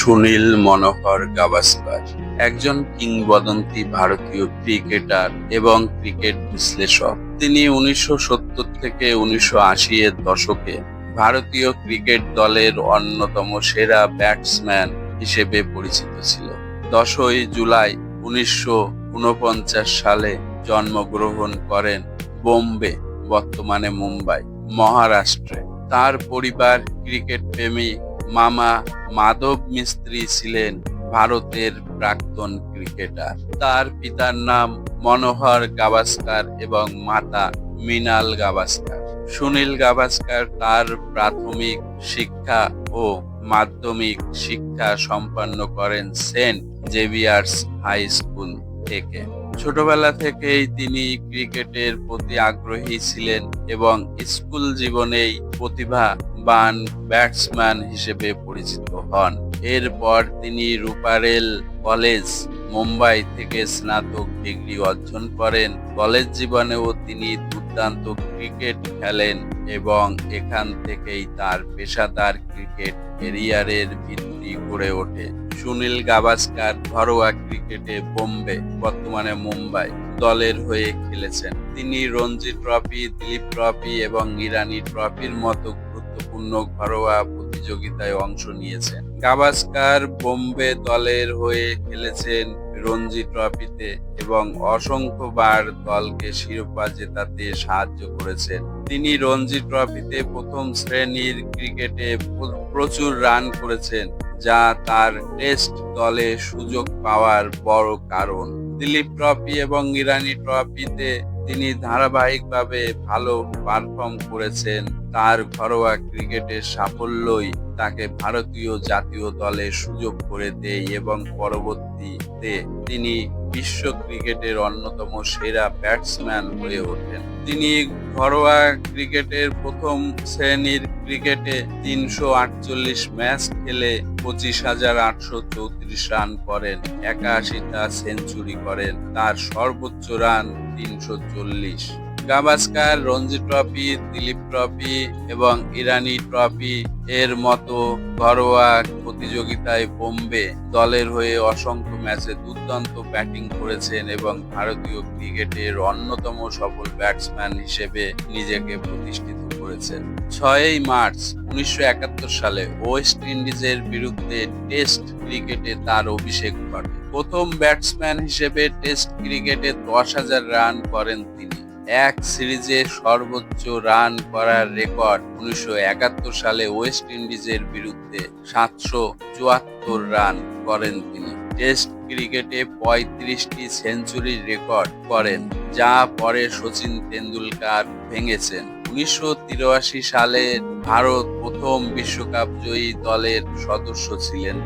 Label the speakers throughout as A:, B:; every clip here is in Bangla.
A: সুনীল মনোহর গাভাস্কার, একজন কিংবদন্তি ভারতীয় ক্রিকেটার এবং ক্রিকেট বিশ্লেষক। তিনি উনিশশো সত্তর থেকে উনিশশো আশি এর দশকে ভারতীয় ক্রিকেট দলের অন্যতম সেরা ব্যাটসম্যান হিসেবে পরিচিত ছিল দশই জুলাই উনিশশো উনপঞ্চাশ সালে জন্মগ্রহণ করেন বোম্বে, বর্তমানে মুম্বাই, মহারাষ্ট্রে। তার পরিবার ক্রিকেট প্রেমী মামা মাধব মিস্ত্রি ছিলেন ভারতের প্রাক্তন ক্রিকেটার। তার পিতার নাম মনোহর গাভাস্কার এবং মাতা মিনাল গাভাস্কার। সুনীল গাভাস্কার তার প্রাথমিক শিক্ষা ও মাধ্যমিক শিক্ষা সম্পন্ন করেন সেন্ট জেভিয়ার্স হাই স্কুল থেকে। ছোটবেলা থেকেই তিনি ক্রিকেটের প্রতি আগ্রহী ছিলেন এবং স্কুল জীবনেই প্রতিভাবান ব্যাটসম্যান হিসেবে পরিচিত হন। এরপর তিনি রূপারেল কলেজ, মুম্বাই থেকে স্নাতক ডিগ্রি অর্জন করেন। কলেজ জীবনেও তিনি দুর্দান্ত ক্রিকেট খেলেন এবং এখান থেকেই তার পেশাদার ক্রিকেট ক্যারিয়ারের ভিত্তি গড়ে ওঠে। সুনীল গাভাস্কার ঘরোয়া ক্রিকেটে বোম্বে, বর্তমানে মুম্বাই দলের হয়ে খেলেছেন। তিনি রঞ্জি ট্রফি, দিলীপ ট্রফি এবং ইরানি ট্রফির মতো গুরুত্বপূর্ণ ঘরোয়া প্রতিযোগিতায় অংশ নিয়েছেন গাভাস্কার বোম্বে দলের হয়ে খেলেছেন রঞ্জি ট্রফিতে এবং অসংখ্যবার দলকে শিরোপা জেতাতে সাহায্য করেছেন। তিনি রঞ্জি ট্রফিতে প্রথম শ্রেণির ক্রিকেটে প্রচুর রান করেছেন, যা তার টেস্ট দলে সুযোগ পাওয়ার বড় কারণ। দিলীপ ট্রফি এবং ইরানি ট্রফিতে তিনি ধারাবাহিকভাবে ভালো পারফর্ম করেছেন। তার ঘরোয়া ক্রিকেটের সাফল্যই তাকে ভারতীয় জাতীয় দলে সুযোগ করে দেয় এবং পরবর্তীতে তিনি বিশ্ব ক্রিকেটের অন্যতম সেরা ব্যাটসম্যান হয়ে ওঠেন। তিনি ঘরোয়া ক্রিকেটের প্রথম শ্রেণির ক্রিকেটে তিনশো আটচল্লিশ ম্যাচ খেলে পঁচিশ হাজার আটশো চৌত্রিশ রান করেন, একাশিটা সেঞ্চুরি করেন, তার সর্বোচ্চ রান তিনশো চল্লিশ। গাভাস্কার, রঞ্জি ট্রফি, দিলীপ ট্রফি এবং ইরানি ট্রফি এর মতো ঘরোয়া প্রতিযোগিতায় বোম্বে দলের হয়ে অসংখ্য ম্যাচে দুর্দান্ত ব্যাটিং করেছেন এবং ভারতীয় ক্রিকেটের অন্যতম সফল ব্যাটসম্যান হিসেবে নিজেকে প্রতিষ্ঠিত করেছেন। ছয়ই মার্চ উনিশশো একাত্তর সালে ওয়েস্ট ইন্ডিজের বিরুদ্ধে টেস্ট ক্রিকেটে তার অভিষেক ঘটে। প্রথম ব্যাটসম্যান হিসেবে টেস্ট ক্রিকেটে দশ হাজার রান করেন তিনি। এক সিরিজে সর্বোচ্চ রান করার রেকর্ড উনিশশো একাত্তর সালে ওয়েস্ট ইন্ডিজের বিরুদ্ধে সাতশো চুয়াত্তর রান করেন তিনি। টেস্ট ক্রিকেটে পঁয়ত্রিশটি সেঞ্চুরির রেকর্ড করেন, যা পরে সচিন তেন্ডুলকার ভেঙেছেন। উনিশশো তিরাশি সালে ভারত প্রথম বিশ্বকাপ জয়ী দলের সদস্য ছিলেন।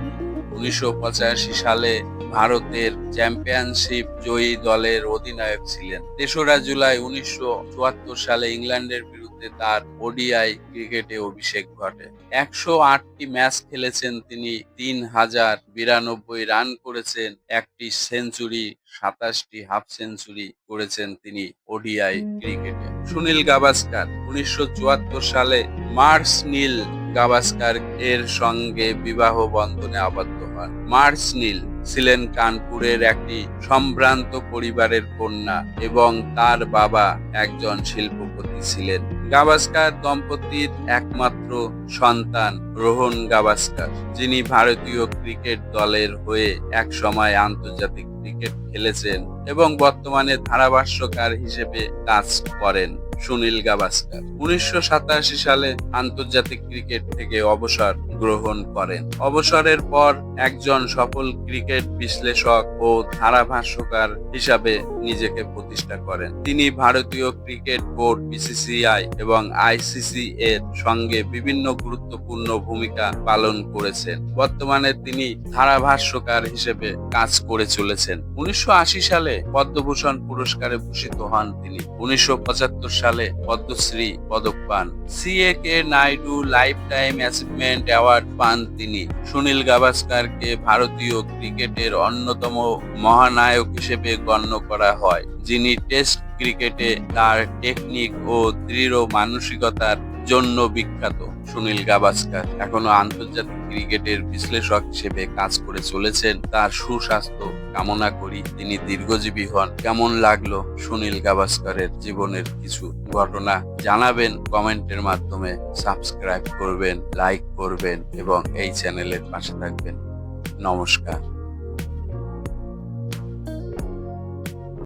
A: উনিশশো পঁচাশি সালে ভারতের চ্যাম্পিয়নশিপ জয়ী দলের অধিনায়ক ছিলেন। তেসরা জুলাই উনিশশো চুয়াত্তর সালে ইংল্যান্ডের বিরুদ্ধে তার ওডিআই ক্রিকেটে অভিষেক ঘটে। একশো আটটি ম্যাচ খেলেছেন তিনি তিন হাজার বিরানব্বই রান করেছেন একটি সেঞ্চুরি সাতাশটি হাফ সেঞ্চুরি করেছেন তিনি ওডিআই ক্রিকেটে। সুনীল গাভাস্কার উনিশশো চুয়াত্তর সালে মার্স নীল গাভাস্কার এর সঙ্গে বিবাহ বন্ধনে আবদ্ধ হন মার্স নীল ছিলেন কানপুরের একটি সম্ভ্রান্ত পরিবারের কন্যা এবং তার বাবা একজন শিল্পপতি ছিলেন। গাভাস্কার দম্পতির একমাত্র সন্তান রোহন গাভাস্কার, যিনি ভারতীয় ক্রিকেট দলের হয়ে এক সময় আন্তর্জাতিক ক্রিকেট খেলেছেন এবং বর্তমানে ধারাভাষ্যকার হিসেবে কাজ করেন সুনীল গাভাস্কার। উনিশশো সাতাশি সালে আন্তর্জাতিক ক্রিকেট থেকে অবসর গ্রহণ করেন। অবসরের পর একজন সফল ক্রিকেট বিশ্লেষক ও ধারাভাষ্যকার হিসাবে নিজেকে প্রতিষ্ঠা করেন। তিনি ভারতীয় ক্রিকেট বোর্ড, বিসিসিআই এবং আইসিসি এর সঙ্গে বিভিন্ন গুরুত্বপূর্ণ ভূমিকা পালন করেছেন। বর্তমানে তিনি ধারাভাষ্যকার হিসেবে কাজ করে চলেছেন। উনিশশো আশি সালে পদ্মভূষণ পুরস্কারে ভূষিত হন তিনি। উনিশশো পঁচাত্তর সালে পদ্মশ্রী পদক পান। C K Nayudu lifetime achievement award পান তিনি। সুনীল গাভাস্কারকে ভারতীয় ক্রিকেটের অন্যতম মহানায়ক হিসেবে গণ্য করা হয়, যিনি টেস্ট ক্রিকেটে তার টেকনিক ও দৃঢ় মানসিকতার জন্য বিখ্যাত। সুনীল গাভাস্কার এখনও আন্তর্জাতিক ক্রিকেটের বিশ্লেষক হিসেবে কাজ করে চলেছেন। তার সুস্বাস্থ্য কামনা করি তিনি দীর্ঘজীবী হন। কেমন লাগল সুনীল গাভাস্কারের জীবনের কিছু ঘটনা? জানাবেন কমেন্টের মাধ্যমে সাবস্ক্রাইব করবেন লাইক করবেন এবং এই চ্যানেলের পাশে থাকবেন। নমস্কার।